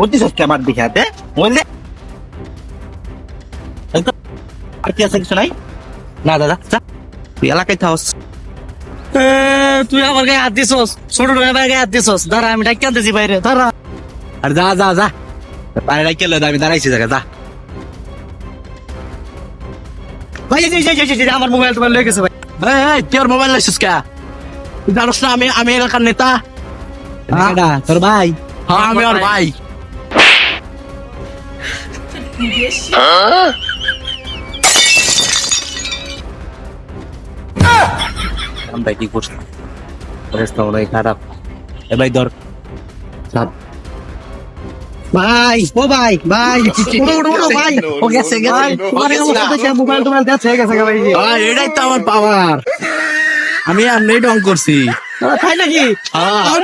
ওর this আমার দিকে হাতে। তো, আর কি আছে কিছু নাই? না দাদা তুই এলাকায় থাকস তুই আমার গায়ে হাত দিছস। ছোট ভাই গায়ে হাত দিছস। দাঁড়া আমি ডাক্তার আনতেছি বাইরে দাঁড়া। আর যা যা যা। পারে রাখি এলো আমি দাঁড়াইছি জায়গা যা। ভাই আমার মোবাইল তোমার লেগেছে ভাই। তুই ওর মোবাইল লাইছিস কে? জানোস না আমি আমি এলাকার নেতা। তোর ভাই। হ্যাঁ আমি ওর ভাই। আমরা কি করছি অবস্থা অনেক খারাপ। এ ভাই ধর। চাপ। ভাই ও ভাই ভাই। ভাই। ও গেছে গেছে। তোমার এই অবস্থা মোবাইল টোবাইল গেছে গেছে ভাই ভাই এটাই তো আমার পাওয়ার আমি আর নেট অন করছি। তাই নাকি? হ্যাঁ। আমার